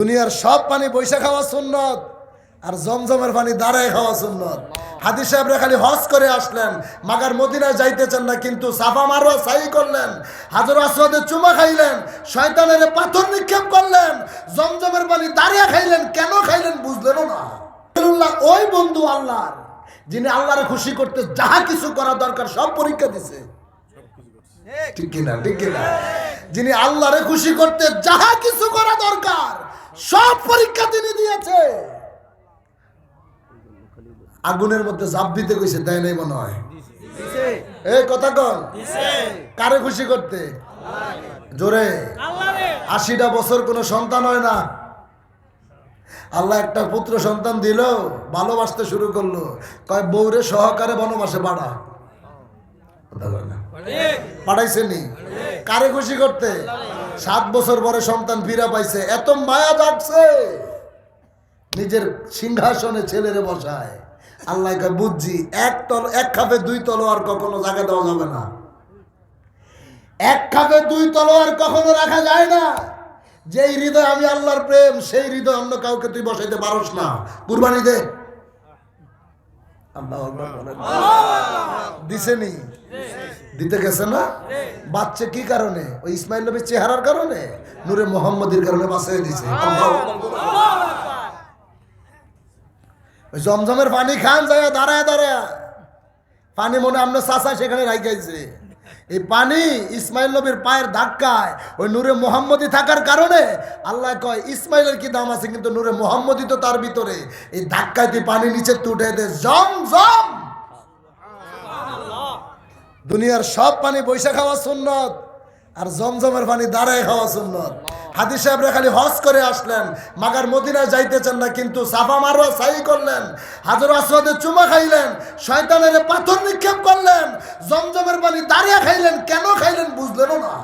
দুনিয়ার সব পানি বৈশা খাওয়া সুন্নত, আর জমজমের পানি দাঁড়ায় খাওয়া সুন্নত। হাদিস সাহেবরা খালি হজ করে আসলেন, মাগার মদিনায় যাইতে চান না, কিন্তু সাফা মারোয়া সাই করলেন, হাজর আসওয়াদে চুমা খাইলেন, শয়তানের পাথর নিক্ষেপ করলেন, জমজমের পানি দাঁড়িয়ে খাইলেন, কেন খাইলেন বুঝলেন না। ওই বন্ধু আল্লাহর, যিনি আল্লাহরে খুশি করতে যাহা কিছু করা দরকার সব পরীক্ষা দিছে। ঠিক কিনা ঠিক কিনা? যিনি আল্লাহরে খুশি করতে যাহা কিছু করা দরকার পরীক্ষা তিনি দিয়েছে। আগুনের মধ্যে জাপ দিতে কইছে তাই নাই মনে হয়? এই কথা কন। কারে খুশি করতে? জোরে। আশিটা বছর কোনো সন্তান হয় না। আল্লাহ একটা পুত্র সন্তান দিল ভালোবাসতে শুরু করল। কয় বৌরে সহকারে বনবাসে বাড়া কথা কয় না। পাঠাইছে নি কারে খুশি করতে? সাত বছর পরে সন্তান ফিরা পাইছে এত মায়া যাচ্ছে নিজের সিংহাসনে ছেলেরে বসায়। আল্লাহ বুঝছি এক তল এক খাপে দুই তলোয়ার কখনো জায়গা দেওয়া যাবে না। এক খাপে দুই তলোয়ার কখনো রাখা যায় না। যেই হৃদয় আমি আল্লাহর প্রেম সেই হৃদয় অন্য কাউকে তুই বসাইতে পারস না। কুরবানি দে। আল্লাহু দিছেনি দিতে গেছে না? বাচ্চা কি কারণে? ওই ইসমাইল নবীর চেহারার কারণে? নূরে মোহাম্মদের কারণে বাঁচিয়ে দিছে জমজমের পানি খান, যায় দাঁড়ায় দাঁড়ায়। পানি মনে আমরা চাষা সেখানে রাইখাইছে। এই পানি ইসমাইল নবীর পায়ের ধাক্কায় ওই নূরে মোহাম্মদি থাকার কারণে আল্লাহ কয়, ইসমাইলের কি দাম আছে? কিন্তু নূরে মোহাম্মদি তো তার ভিতরে। এই ধাক্কায় তুই পানি নিচে তুটে দে। জম জম। দুনিয়ার সব পানি বৈশা খাওয়া সুন্নত, আর জমজমের পানি দাঁড়ায় খাওয়া সুন্নত। হাদি সাহেবরা খালি হজ করে আসলেন, মাগার মদিনায় যাইতেছেন না, কিন্তু সাফা মারো, সাই করলেন, হাজার আসওয়াদে চুমা খাইলেন, শয়তানের পাথর নিক্ষেপ করলেন, জমজমের পানি দাঁড়িয়ে খাইলেন, কেন খাইলেন বুঝলেনও না।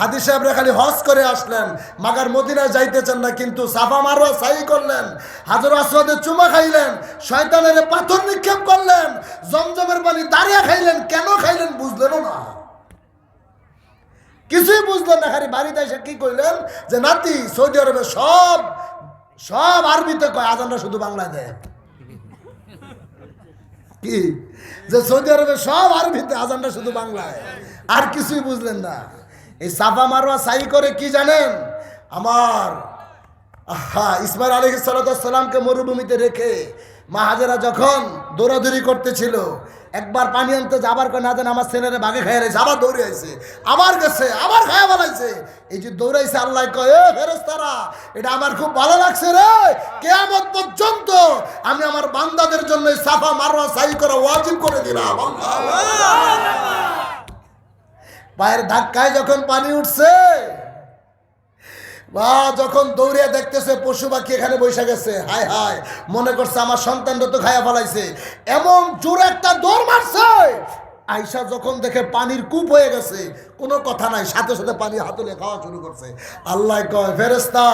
হাদিস সাহেবরা খালি হজ করে আসলেন, মাগার মদিনায় যাইতে চান না, কিন্তু সাফা মারোয়া সাই করলেন, হাজর আসওয়াদে চুমা খাইলেন, শয়তানের পাথর নিক্ষেপ করলেন, জমজমের পানি দাঁড়িয়ে খাইলেন, কেন খাইলেন বুঝলেনও না। কিছুই বুঝলেন না, খালি বাড়িতে এসে কি কইলেন, যে নাতি, সৌদি আরবে সব সব আরবিতে কয় আজানরা শুধু বাংলায় দেয়। কি? যে সৌদি আরবে সব আরবিতে আজানরা শুধু বাংলায়। আর কিছুই বুঝলেন না। এই সাফা মারোয়া সাই করে কি জানেন? আমার, আহা, ইসমাইল আলী সালামকে মরুভূমিতে রেখে মা হাজেরা যখন দৌড়াদৌড়ি করতেছিল, একবার পানি আনতে যাবার করে না জানে, আমার ছেলেরা বাঘে খাইয়া রয়েছে আবার দৌড়ে আইছে, আবার গেছে, আবার খায়া বানাইছে। এই যে দৌড়াইছে আল্লাহ কয়, এ ফেরেস্তারা এটা আমার খুব ভালো লাগছে রে। কেয়ামত পর্যন্ত আমি আমার বান্দাদের জন্য সাফা মারওয়া সাই করা ওয়াজিব করে দিলাম। পায়ের ধাক্কায় যখন পানি উঠছে বা যখন দৌড়িয়া দেখতেছে, পশু পাখি এখানে বসে গেছে। হায় হায়, মনে করছে আমার সন্তানটা তো খায়া ফেলাইছে। এমন জোরে একটা দৌড় মারছে। আইসা যখন দেখে পানির কূপ হয়ে গেছে, কোনো কথা নাই, সাথে সাথে পানি হাতলে খাওয়া শুরু করছে। আল্লাহ কয় ফেরেস্তা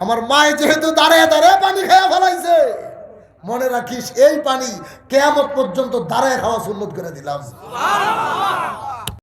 আমার মায় যেহেতু দাঁড়ায় দাঁড়ায় পানি খায়া ফেলাইছে, মনে রাখিস, এই পানি কেয়ামত পর্যন্ত দাঁড়ায় খাওয়া সুন্নত করে দিলাম।